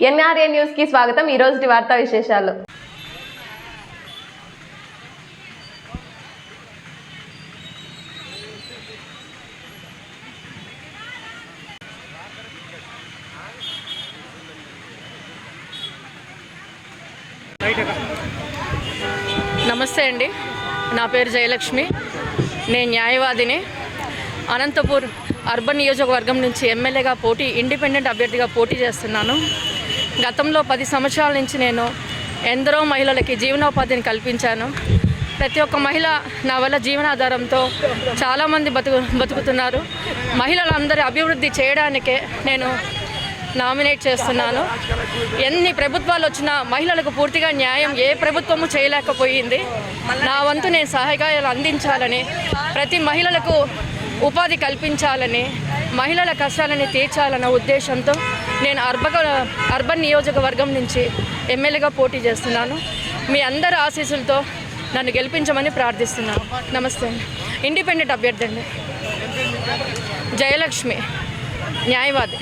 NRA న్యూస్కి స్వాగతం. ఈ రోజు వార్తా విశేషాలు. నమస్తే అండి. నా పేరు జయలక్ష్మి. నేను న్యాయవాదిని. అనంతపూర్ అర్బన్ నియోజకవర్గం నుంచి ఎమ్మెల్యేగా పోటీ ఇండిపెండెంట్ అభ్యర్థిగా పోటీ చేస్తున్నాను. గతంలో పది సంవత్సరాల నుంచి నేను ఎందరో మహిళలకి జీవనోపాధిని కల్పించాను. ప్రతి ఒక్క మహిళ నా వల్ల జీవనాధారంతో చాలామంది బతుకు బతుకుతున్నారు. మహిళలందరి అభివృద్ధి చేయడానికే నేను నామినేట్ చేస్తున్నాను. ఎన్ని ప్రభుత్వాలు వచ్చినా మహిళలకు పూర్తిగా న్యాయం ఏ ప్రభుత్వము చేయలేకపోయింది. నా వంతు నేను సహాయకాలు అందించాలని ప్రతి మహిళలకు ఉపాధి కల్పించాలని మహిళల కష్టాలని తీర్చాలన్న ఉద్దేశంతో నేను అర్బక అర్బన్ నియోజకవర్గం నుంచి ఎమ్మెల్యేగా పోటీ చేస్తున్నాను. మీ అందరి ఆశీస్సులతో నన్ను గెలిపించమని ప్రార్థిస్తున్నాను. నమస్తే అండి. ఇండిపెండెంట్ అభ్యర్థి అండి. జయలక్ష్మి న్యాయవాది.